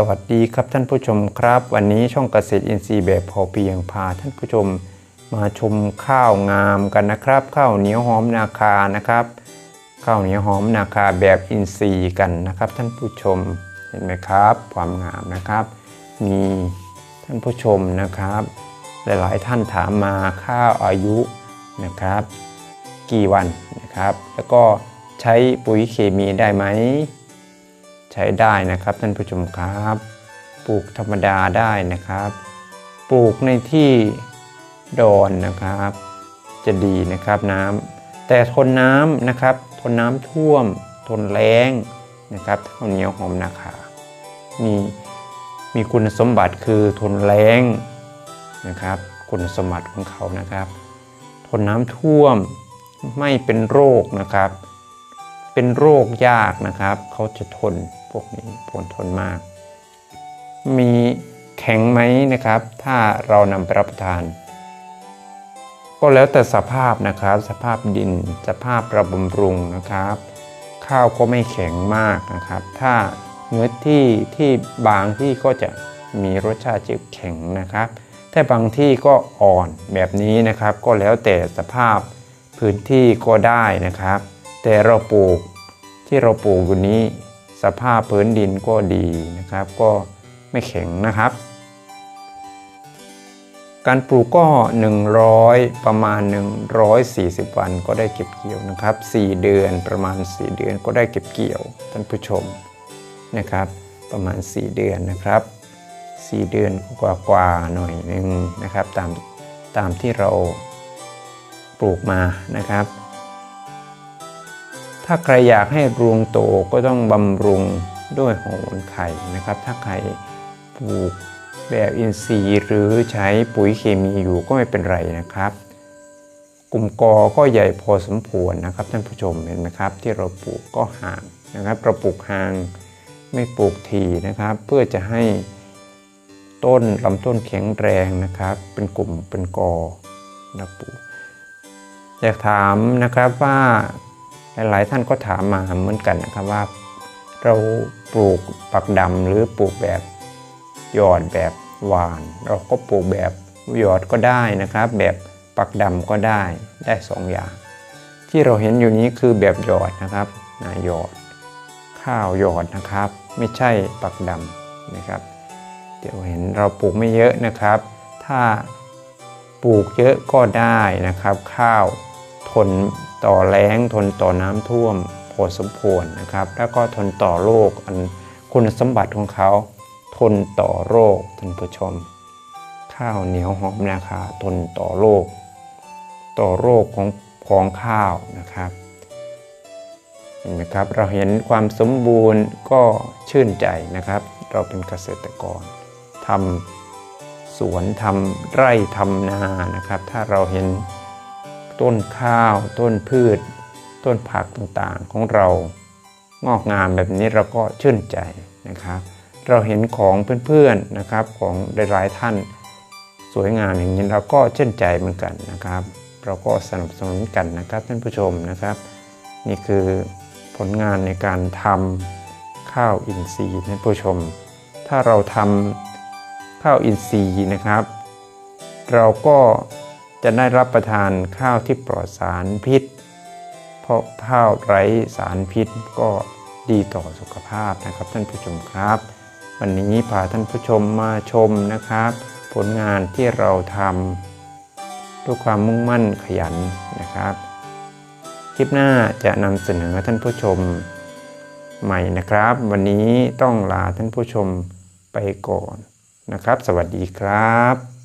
สวัสดีครับท่านผู้ชมครับ วันนี้ช่องเกษตรอินทรีย์แบบพอเพียงพาท่านผู้ชมมาชมข้าวงามกันนะครับ ข้าวเหนียวหอมนาคานะครับ ข้าวเหนียวหอมนาคาแบบอินทรีย์กันนะครับ ท่านผู้ชมเห็นไหมครับ ความงามนะครับ มีท่านผู้ชมนะครับ หลายๆท่านถามมาข้าวอายุนะครับ กี่วันนะครับ แล้วก็ใช้ปุ๋ยเคมีได้ไหม ใช้ได้นะครับท่านผู้ชมครับ ปลูกธรรมดาได้นะครับ ปลูกในที่ดอนนะครับ จะดีนะครับน้ำแต่ทนน้ำนะครับ ทนน้ำท่วม ทนแรงนะครับข้าวเหนียวหอมนาคามีมีคุณสมบัติคือทนแรงนะครับ คุณสมบัติของเขานะครับ ทนน้ำท่วมไม่เป็นโรคนะครับ เป็นโรคยากนะครับ เขาจะทน พวกนี้ผลทนมาก มีแข็งไหมนะครับ ถ้าเรานำไปรับประทาน ก็แล้วแต่สภาพนะครับ สภาพดิน สภาพระบำรุงนะครับ ข้าวก็ไม่แข็งมากนะครับ ถ้าเนื้อที่ที่บางที่ก็จะมีรสชาติจะแข็งนะครับแต่บางที่ก็อ่อนแบบนี้นะครับ ก็แล้วแต่สภาพพื้นที่ก็ได้นะครับ แต่เราปลูกที่เราปลูกอยู่นี้ สภาพพื้นดินก็ดีนะครับ ก็ไม่แข็งนะครับ การปลูกก็ 100 ประมาณ 140 วันก็ได้เก็บเกี่ยวนะครับ 4 เดือนประมาณ 4 เดือนก็ได้เก็บเกี่ยวท่านผู้ชมนะครับ ประมาณ 4 เดือนนะครับ 4 เดือนกว่าๆหน่อยหนึงนะครับ ตามตามที่เราปลูกมานะครับ ถ้าใครอยากให้รวงโตก็ต้องบำรุงด้วยโหนไข่นะครับ ถ้าใครปลูกแบบอินทรีย์หรือใช้ปุ๋ยเคมีอยู่ก็ไม่เป็นไรนะครับ กลุ่มกอก็ใหญ่พอสมควรนะครับท่านผู้ชมเห็นไหมครับ ที่เราปลูกก็ห่างนะครับเราปลูกห่างไม่ปลูกทีนะครับ เพื่อจะให้ต้นลำต้นแข็งแรงนะครับ เป็นกลุ่มเป็นกอนะปลูกอยากถามนะครับว่า หลายท่านก็ถามมาเหมือนกันนะครับว่า เราปลูกปักดำหรือปลูกแบบหยอดแบบหวาน เราก็ปลูกแบบหยอดก็ได้นะครับ แบบปักดำก็ได้ได้สองอย่าง ที่เราเห็นอยู่นี้คือแบบหยอดนะครับนาหยอด ข้าวหยอดนะครับ ไม่ใช่ปักดำนะครับ เดี๋ยวเห็นเราปลูกไม่เยอะนะครับ ถ้าปลูกเยอะก็ได้นะครับ ข้าวทน ต่อแล้งทนต่อน้ำท่วมพอสมควรนะครับ แล้วก็ทนต่อโรคอันคุณสมบัติของเขา ทนต่อโรคท่านผู้ชม ข้าวเหนียวหอมนาคาทนต่อโรคต่อโรคของของข้าวนะครับเห็นไหมครับเราเห็นความสมบูรณ์ก็ชื่นใจนะครับ เราเป็นเกษตรกรทำสวนทำไร่ทำนานะครับ ถ้าเราเห็น ต้นข้าว ต้นพืช ต้นผักต่างๆของเรางอกงามแบบนี้เราก็ชื่นใจนะครับ เราเห็นของเพื่อนๆนะครับของหลายๆท่านสวยงามอย่างนี้เราก็ชื่นใจเหมือนกันนะครับ เราก็สนับสนุนกันนะครับท่านผู้ชมนะครับ นี่คือผลงานในการทำข้าวอินทรีย์ท่านผู้ชม ถ้าเราทำข้าวอินทรีย์นะครับ เราก็ จะได้รับประทานข้าวที่ปลอดสารพิษ เพราะข้าวไร้สารพิษก็ดีต่อสุขภาพนะครับ ท่านผู้ชมครับ วันนี้พาท่านผู้ชมมาชมนะครับ ผลงานที่เราทำด้วยความมุ่งมั่นขยันนะครับ คลิปหน้าจะนำเสนอท่านผู้ชมใหม่นะครับ วันนี้ต้องลาท่านผู้ชมไปก่อนนะครับ สวัสดีครับ